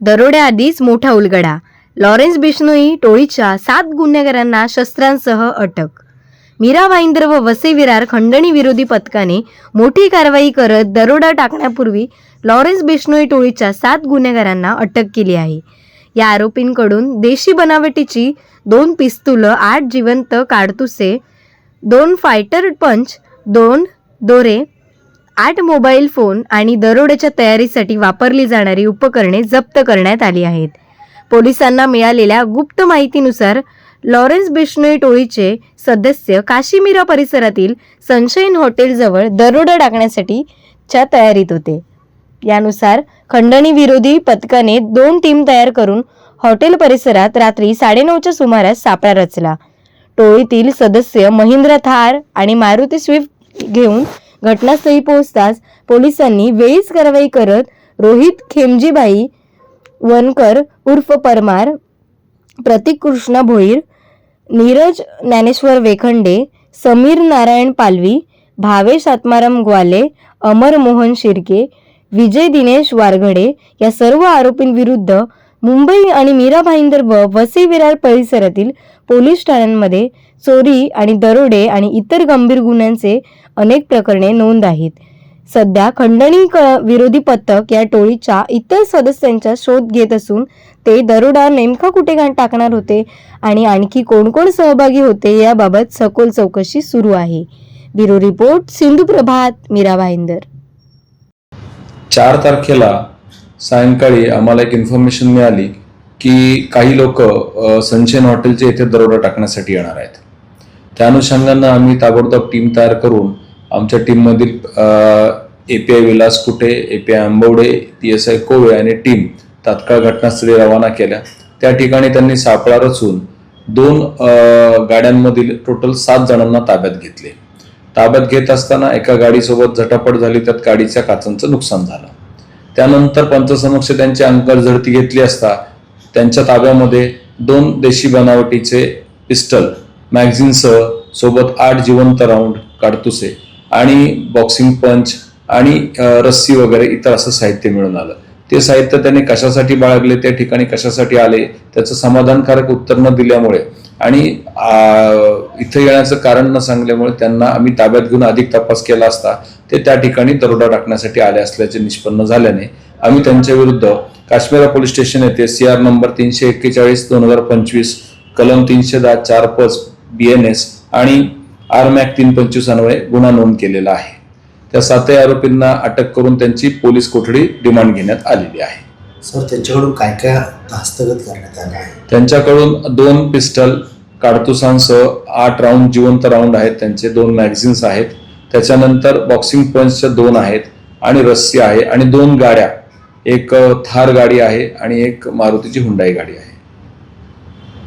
दरोड्याआधीच मोठा उलगडा. लॉरेन्स बिश्नोई टोळीच्या सात गुन्हेगारांना शस्त्रांसह अटक. मीरा भाईंदर व वसे विरार खंडणी विरोधी पथकाने मोठी कारवाई करत दरोडा टाकण्यापूर्वी लॉरेन्स बिश्नोई टोळीच्या सात गुन्हेगारांना अटक केली आहे. या आरोपींकडून देशी बनावटीची दोन पिस्तुलं आठ जिवंत काडतुसे दोन फायटर पंच दोन दोरे आठ मोबाईल फोन आणि दरोड्याच्या तयारीसाठी वापरली जाणारी उपकरणे जप्त करण्यात आली आहेत. पोलिसांना मिळालेल्या गुप्त माहितीनुसार लॉरेन्स बिश्नोई टोळीचे सदस्य काशीमिरा परिसरातील सनशाईन हॉटेलजवळ दरोडा टाकण्यासाठी च्या तयारीत होते. यानुसार खंडणी विरोधी पथकाने दोन टीम तयार करून हॉटेल परिसरात रात्री साडेनऊच्या सुमारास सापळा रचला. टोळीतील सदस्य महिंद्रा थार आणि मारुती स्विफ्ट घेऊन घटनास्थळी पोहोचताच पोलिसांनी वेळीच कारवाई करत रोहित खेमजीबाई वनकर उर्फ परमार प्रतीक कृष्णा भोईर नीरज ज्ञानेश्वर वेखंडे समीर नारायण पालवी भावेश आत्माराम ग्वाले अमर मोहन शिर्के विजय दिनेश वारघडे या सर्व आरोपींविरुद्ध मुंबई आणि मीरा भाईंदर व वसई विरार परिसरातील पोलीस ठाण्यांमध्ये चोरी आणि दरोडे आणि इतर गंभीर गुन्ह्यांचे अनेक प्रकरणे नोंद आहेत. सध्या खंडणी विरोधी पथक या टोळीच्या इतर सदस्यांचा शोध घेत असून ते दरोडा नेमका कुठे घाण टाकणार होते आणि आणखी कोण कोण सहभागी होते याबाबत सखोल चौकशी सुरू आहे. ब्युरो रिपोर्ट सिंधू प्रभात मीरा भाईंदर चार तारखेला सायंकाळी आम्हाला एक इन्फॉर्मेशन मिळाली की काही लोक सनशाईन हॉटेलचे येथे दरोडा टाकण्यासाठी येणार आहेत. त्या अनुषंगानं आम्ही ताबडतोब टीम तयार करून आमच्या टीममधील A P I Vilas Kute A P I Ambavade P S I Kove आणि टीम तात्काळ घटनास्थळी रवाना केल्या. त्या ठिकाणी त्यांनी सापळा रचून दोन गाड्यांमधील टोटल सात जणांना ताब्यात घेतले. ताब्यात घेत असताना एका गाडीसोबत झटापट झाली त्यात गाडीच्या काचांचं नुकसान झालं. त्यानंतर पंचसमक्ष त्यांची अंकर झडती घेतली असता त्यांच्या ताब्यामध्ये दोन देशी बनावटीचे पिस्टल मॅगझिनसह सोबत आठ जिवंत राऊंड काडतुसे आणि बॉक्सिंग पंच आणि रस्सी वगैरे इतर असं साहित्य मिळून आलं. ते साहित्य त्यांनी कशासाठी बाळगले त्या ठिकाणी कशासाठी आले त्याचं समाधानकारक उत्तर न दिल्यामुळे आणि इथं येण्याचं कारण न सांगल्यामुळे त्यांना आम्ही ताब्यात घेऊन अधिक तपास केला असता ते त्या ठिकाणी दरोडा टाकण्यासाठी आले असल्याचे निष्पन्न झाल्याने आम्ही त्यांच्या विरुद्ध काश्मीरा पोलीस स्टेशन येथे सी आर नंबर तीनशे एक्केचाळीस दोन हजार पंचवीस कलम तीनशे दहा चार पच बी एन एस आणि आर मॅक तीन पंचवीस अन्वये गुन्हा नोंद केलेला आहे. त्या सातही आरोपींना अटक करून त्यांची पोलीस कोठडी डिमांड घेण्यात आलेली आहे. सर त्यांच्याकडून काय काय हस्तगत करण्यात आलं आहे? त्यांच्याकडून दोन पिस्टल काडतुसांसह आठ राऊंड जिवंत राऊंड आहेत. त्यांचे दोन मॅगझिन्स आहेत. त्याच्यानंतर बॉक्सिंग पंचच्या दोन आहेत आणि रस्सी आहे. आणि दोन गाड्या. एक थार गाडी आहे आणि एक मारुतीची हुंडाई गाडी आहे.